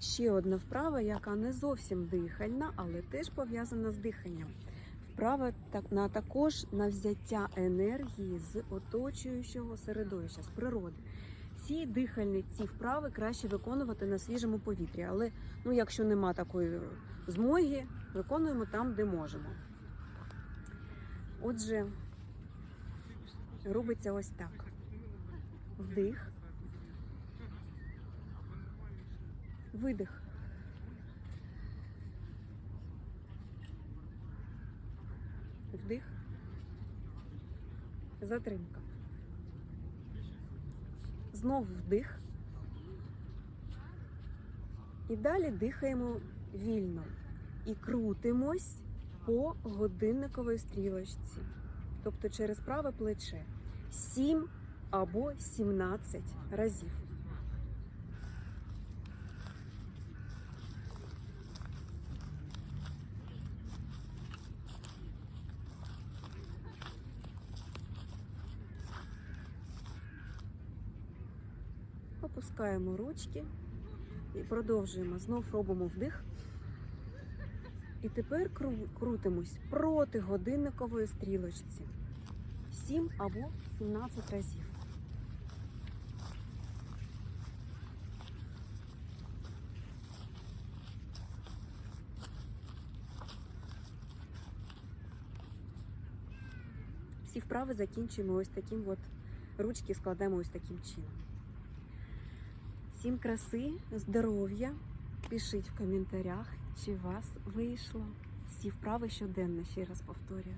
Ще одна вправа, яка не зовсім дихальна, але теж пов'язана з диханням. Вправа на також на взяття енергії з оточуючого середовища, з природи. Ці дихальні ці вправи краще виконувати на свіжому повітрі, але ну, якщо нема такої змоги, виконуємо там, де можемо. Отже, робиться ось так: вдих, видих. Вдих. Затримка. Знов вдих. І далі дихаємо вільно. І крутимось по годинниковій стрілочці. Тобто через праве плече. 7 або 17 разів. Опускаємо ручки і продовжуємо. Знов робимо вдих. І тепер кру- крутимось проти годинникової стрілочці. 7 або 17 разів. Всі вправи закінчуємо ось таким от ручки складемо ось таким чином. Всім краси, здоров'я. Пишіть в коментарях, чи у вас вийшло. Всі вправи щоденно, ще раз повторюю.